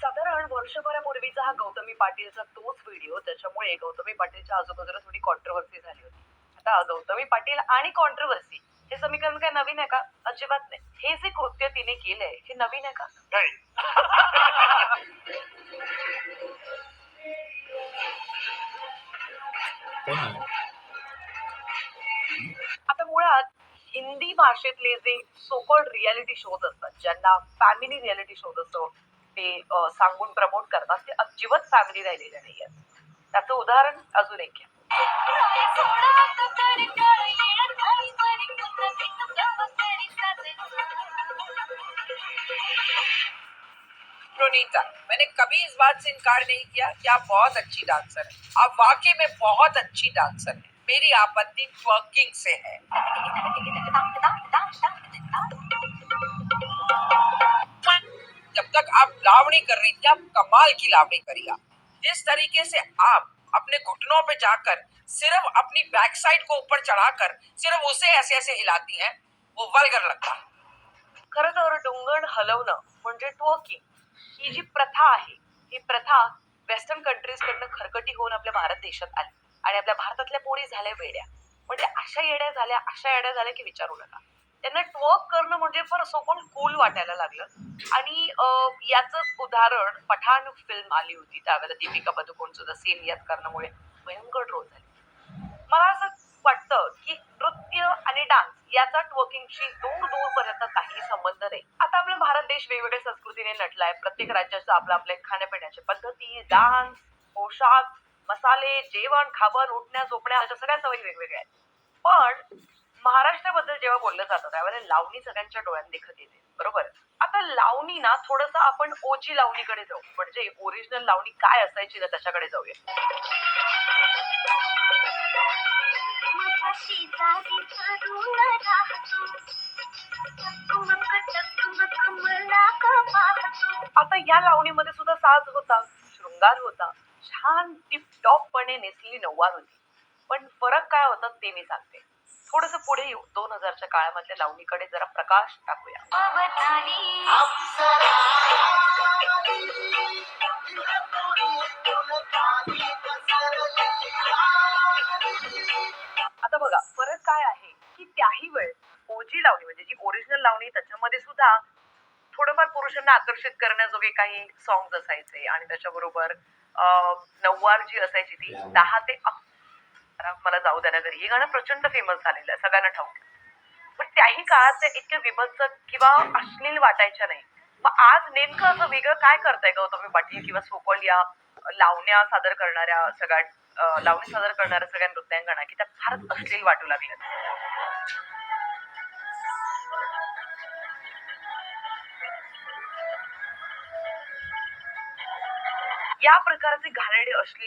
साधारण वर्षभरापूर्वीचा हा गौतमी पाटीलचा तोच व्हिडिओ त्याच्यामुळे गौतमी पाटीलच्या आजूबाजूला थोडी कॉन्ट्रोवर्सी झाली होती. आता गौतमी पाटील आणि कॉन्ट्रोवर्सी हे समीकरण काय नवीन आहे का? अजिबात नाही. हे जे कृत्य तिने केलंय हे नवीन आहे का? आता मुळात हिंदी भाषेतले जे सोकॉल्ड रियालिटी शोज़ असतात, ज्यांना फॅमिली रियालिटी शोज़ असतो ते सांगून प्रमोट करतात, ते अजिबात फॅमिली राहिलेले नाही आहेत. त्याचं उदाहरण अजून एक प्रोनीता मैंने कभी इस बात से इनकार नहीं किया कि आप बहुत अच्छी डांसर हैं। आप वाकई में बहुत अच्छी डांसर हैं। मेरी आपत्ति वर्किंग से है। जब तक आप लावणी कर रही थी, आप कमाल की लावणी करी आप। जिस तरीके से आप अपने घुटनों पे जाकर, सिर्फ़ अपनी बैक साइड को ऊपर चढ़ाकर, सिर्फ़ उसे ऐसे ऐसे हिलाती हैं, वो वल्गर लगता। खरं तर डोंगण हलवणं म्हणजे ट्वर्किंग ही जी प्रथा आहे, ही प्रथा वेस्टर्न कंट्रीज़ कडनं खरकटी होऊन आपल्या भारत देशात आली. आणि आपल्या भारतातल्या पोरी झाल्या वेड्या. म्हणजे अशा येड्या झाल्या अशा येड्या झाल्या की विचारू नका. त्यांना ट्वर्क करणं म्हणजे फार सोपण कूल वाटायला लागलं. आणि याच उदाहरण पठाण फिल्म आली होती त्यावेळेला दीपिका पदुकोण सुद्धा सेम यात करण्यामुळे भयंकर ट्रोल झाली. मला असं वाटतं की नृत्य आणि डान्स याचा ट्वर्किंगशी दूर दूरपर्यंत काही संबंध नाही. आता आपला भारत देश वेगवेगळ्या संस्कृतीने नटलाय. प्रत्येक राज्याचं आपलं आपल्या खाण्यापिण्याच्या पद्धती डान्स पोशाख मसाले जेवण खाबन उठण्या झोपण्या अशा सगळ्या सवयी वेगवेगळ्या आहेत. पण महाराष्ट्राबद्दल जेव्हा बोललं जातं त्यावेळेला लावणी सगळ्यांच्या डोळ्यात दिखत येते. बरोबर? आता लावणी ना थोडस आपण ओजी लावणीकडे जाऊ. म्हणजे ओरिजिनल लावणी काय असायची ना त्याच्याकडे जाऊया. आता या लावणीमध्ये सुद्धा साज होता शृंगार होता. छान टिपटॉपपणे नेसली नऊवार होती. पण फरक काय होता ते मी सांगते. थोडस पुढे येऊ. दोन हजारच्या काळामधल्या लावणीकडे जरा प्रकाश टाकूया. आता बघा फरक काय आहे? की त्याही वेळ ओजी लावणी म्हणजे जी ओरिजिनल लावणी त्याच्यामध्ये सुद्धा थोडंफार पुरुषांना आकर्षित करण्याजोगे काही सॉंग्स असायचे. आणि त्याच्याबरोबर नऊवार जी असायची ती दहा ते अकरा. मला जाऊ द्या ना घरी. हे गाणं प्रचंड फेमस झालेलं आहे सगळ्यांना ठाऊक. पण त्याही काळात ते इतके विभत्सक किंवा अश्लील वाटायच्या नाही. मग आज नेमकं असं वेगळं काय करताय गौतमी पाटील किंवा सोपल या लावण्या सादर करणाऱ्या सगळ्या लावणी सादर करणाऱ्या सगळ्या नृत्यांगणा की त्या फारच अश्लील वाटू लागल्या या प्रकारचे घाणेरडे अश्लील